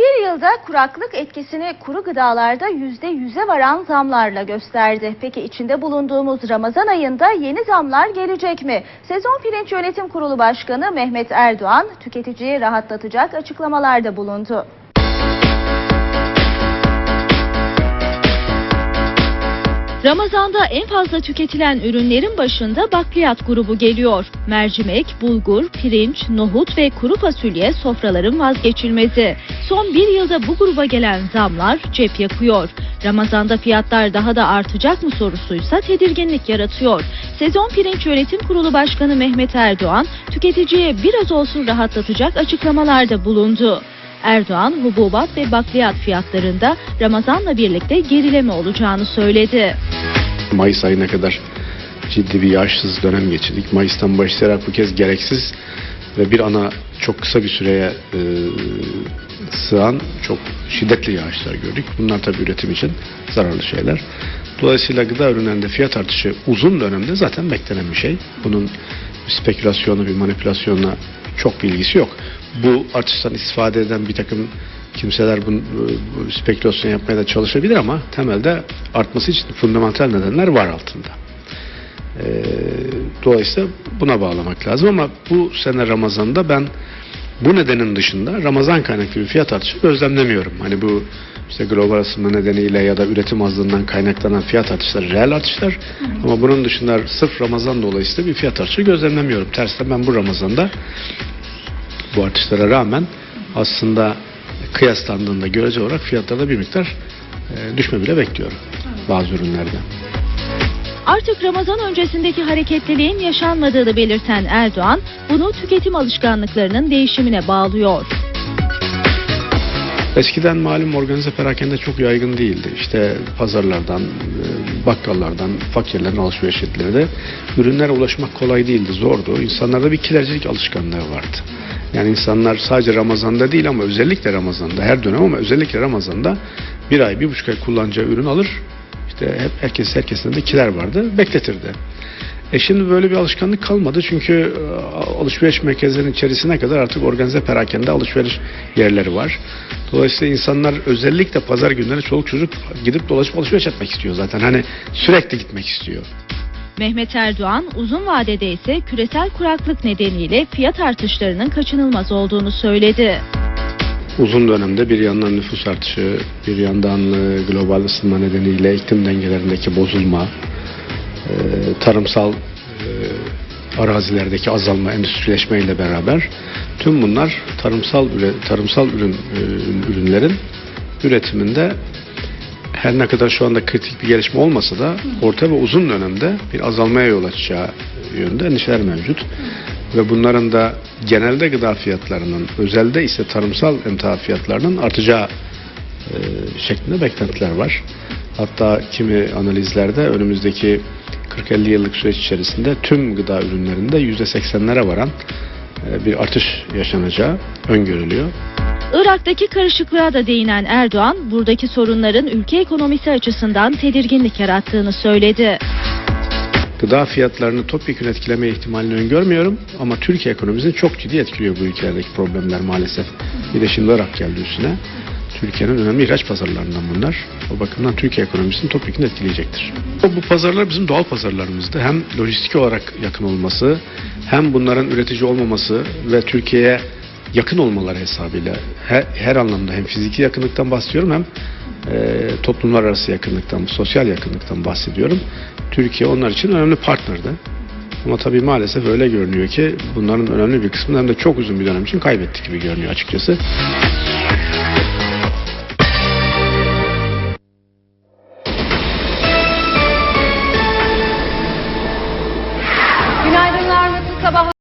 bir yılda kuraklık etkisini kuru gıdalarda yüzde yüze varan zamlarla gösterdi. Peki içinde bulunduğumuz Ramazan ayında yeni zamlar gelecek mi? Sezon Pirinç Yönetim Kurulu Başkanı Mehmet Erdoğan tüketiciyi rahatlatacak açıklamalarda bulundu. Ramazanda en fazla tüketilen ürünlerin başında bakliyat grubu geliyor. Mercimek, bulgur, pirinç, nohut ve kuru fasulye sofraların vazgeçilmezi. Son bir yılda bu gruba gelen zamlar cep yakıyor. Ramazanda fiyatlar daha da artacak mı sorusuysa tedirginlik yaratıyor. Sezon Pirinç Yönetim Kurulu Başkanı Mehmet Erdoğan, tüketiciye biraz olsun rahatlatacak açıklamalarda bulundu. Erdoğan, hububat ve bakliyat fiyatlarında Ramazan'la birlikte gerileme olacağını söyledi. Mayıs ayına kadar ciddi bir yağışsız dönem geçirdik. Mayıs'tan başlayarak bu kez gereksiz ve bir ana çok kısa bir süreye e, sığan çok şiddetli yağışlar gördük. Bunlar tabii üretim için zararlı şeyler. Dolayısıyla gıda ürünlerinde fiyat artışı uzun dönemde zaten beklenen bir şey. Bunun bir spekülasyonu, bir manipülasyonla çok bir ilgisi yok. Bu artıştan istifade eden bir takım kimseler bunu bu spekülasyon yapmaya da çalışabilir ama temelde artması için fundamental nedenler var altında. Ee, dolayısıyla buna bağlamak lazım ama bu sene Ramazan'da ben bu nedenin dışında Ramazan kaynaklı bir fiyat artışı gözlemlemiyorum. Hani bu işte global ısınma nedeniyle ya da üretim azlığından kaynaklanan fiyat artışları reel artışlar. Ama bunun dışında sırf Ramazan dolayısıyla bir fiyat artışı gözlemlemiyorum. Tersine ben bu Ramazan'da bu artışlara rağmen aslında kıyaslandığında görece olarak fiyatlarda bir miktar e, düşme bile bekliyorum bazı ürünlerde. Artık Ramazan öncesindeki hareketliliğin yaşanmadığını belirten Erdoğan, bunu tüketim alışkanlıklarının değişimine bağlıyor. Eskiden malum organize perakende çok yaygın değildi. İşte pazarlardan, e, bakkallardan, fakirlerin alışveriş yerleri de ürünlere ulaşmak kolay değildi, zordu. İnsanlarda bir kilercilik alışkanlığı vardı. Yani insanlar sadece Ramazan'da değil ama özellikle Ramazan'da, her dönem ama özellikle Ramazan'da bir ay, bir buçuk ay kullanacağı ürün alır. İşte hep herkes herkesin de kiler vardı, bekletirdi. E şimdi böyle bir alışkanlık kalmadı çünkü e, alışveriş merkezlerinin içerisine kadar artık organize perakende alışveriş yerleri var. Dolayısıyla insanlar özellikle pazar günleri çoluk çocuk gidip dolaşıp alışveriş etmek istiyor zaten. Hani sürekli gitmek istiyor. Mehmet Erdoğan uzun vadede ise küresel kuraklık nedeniyle fiyat artışlarının kaçınılmaz olduğunu söyledi. Uzun dönemde bir yandan nüfus artışı, bir yandan e, global ısınma nedeniyle iklim dengelerindeki bozulma, e, tarımsal e, arazilerdeki azalma, endüstrileşme ile beraber tüm bunlar tarımsal tarımsal ürün e, ürünlerin üretiminde her ne kadar şu anda kritik bir gelişme olmasa da orta ve uzun dönemde bir azalmaya yol açacağı yönde endişeler mevcut. Ve bunların da genelde gıda fiyatlarının, özelde ise tarımsal emtia fiyatlarının artacağı e, şeklinde beklentiler var. Hatta kimi analizlerde önümüzdeki 40-50 yıllık süreç içerisinde tüm gıda ürünlerinde %80'lere varan e, bir artış yaşanacağı öngörülüyor. Irak'taki karışıklığa da değinen Erdoğan, buradaki sorunların ülke ekonomisi açısından tedirginlik yarattığını söyledi. Gıda fiyatlarını topyekun etkileme ihtimalini öngörmüyorum ama Türkiye ekonomisini çok ciddi etkiliyor bu ülkelerdeki problemler maalesef. Bir de şimdi Irak geldi üstüne. Türkiye'nin önemli ihraç pazarlarından bunlar. O bakımdan Türkiye ekonomisini topyekun etkileyecektir. Bu pazarlar bizim doğal pazarlarımızdı. Hem lojistik olarak yakın olması, hem bunların üretici olmaması ve Türkiye'ye yakın olmaları hesabıyla her, her anlamda hem fiziki yakınlıktan bahsediyorum hem e, toplumlar arası yakınlıktan, sosyal yakınlıktan bahsediyorum. Türkiye onlar için önemli partnerdi. Ama tabii maalesef öyle görünüyor ki bunların önemli bir kısmını hem de çok uzun bir dönem için kaybettik gibi görünüyor açıkçası.